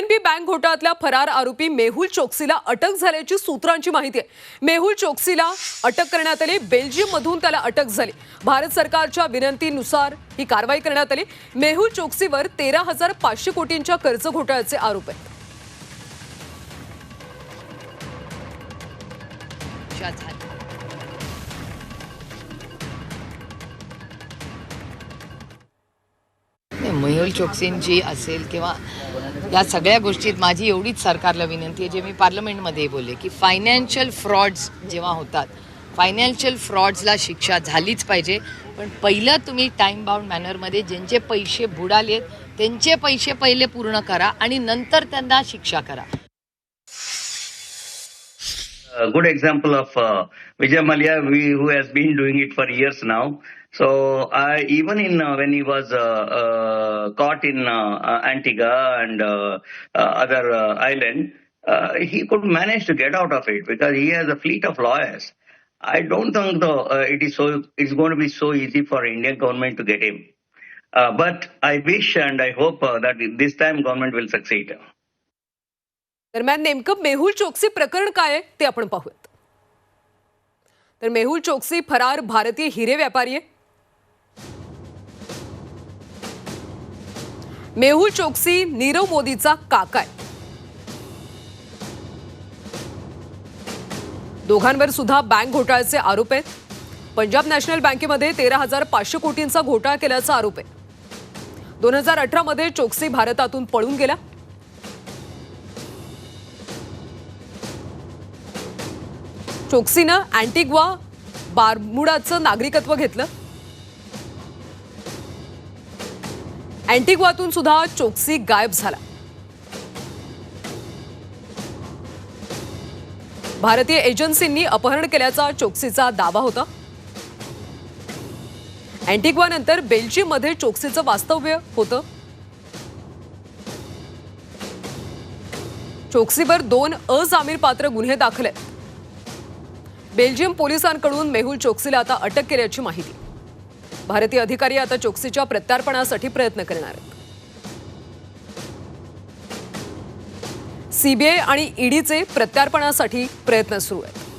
PNB bank घोटाळ्यातल्या फरार आरोपी मेहुल चोक्सीला अटक झाल्याची सूत्रांची माहिती आहे. मेहुल चोक्सीला अटक करण्यात आली. बेल्जियममधून त्याला अटक झाली. भारत सरकारच्या विनंतीनुसार ही कारवाई करण्यात आली. मेहुल चोक्सीवर तेरा हजार पाचशे कोटींच्या कर्ज घोटाळ्याचे आरोप आहेत. झाली मयूर चोक्सींची असेल किंवा या सगळ्या गोष्टीत माझी एवढीच सरकारला विनंती आहे जे मी पार्लमेंटमध्ये बोलले की फायनान्शियल फ्रॉड्स जेव्हा होतात फायनान्शियल फ्रॉड्सला शिक्षा झालीच पाहिजे. पण पहिलं तुम्ही टाईम बाउंड मॅनरमध्ये ज्यांचे पैसे बुडालेत त्यांचे पैसे पहिले पूर्ण करा आणि नंतर त्यांना शिक्षा करा. A good example of uh, Vijay Mallya, we, who has been doing it for years now. So I, even in uh, when he was uh, uh, caught in uh, uh, Antigua and uh, other island, he could manage to get out of it because he has a fleet of lawyers. I don't think though it is so it's going to be so easy for Indian government to get him. But I wish and I hope that this time government will succeed. दरम्यान नेमकं मेहुल चोक्सी प्रकरण काय आहे ते आपण पाहूयात. तर मेहुल चोक्सी फरार भारतीय हिरे व्यापारी आहे. मेहुल चोक्सी नीरव मोदीचा काका आहे. दोघांवर सुद्धा बँक घोटाळ्याचे आरोप आहेत. पंजाब नॅशनल बँकेमध्ये तेरा हजार पाचशे कोटींचा घोटाळा केल्याचा आरोप आहे. दोन हजार अठरामध्ये चोक्सी भारतातून पळून गेला चोक्सीनं अँटिग्वा बारमुडाचं नागरिकत्व घेतलं. अँटिग्वातून सुद्धा चोक्सी गायब झाला. भारतीय एजन्सींनी अपहरण केल्याचा चोक्सीचा दावा होता. अँटिग्वानंतर बेल्जियममध्ये चोक्सीचं वास्तव्य होतं. चोक्सीवर दोन अजामीनपात्र गुन्हे दाखल आहेत. बेल्जियम पोलिसांकडून मेहुल चोक्सीला आता अटक केल्याची माहिती. भारतीय अधिकारी आता चोक्सीच्या प्रत्यार्पणासाठी प्रयत्न करणार आहेत. सीबीआय आणि ईडीचे प्रत्यार्पणासाठी प्रयत्न सुरू आहेत.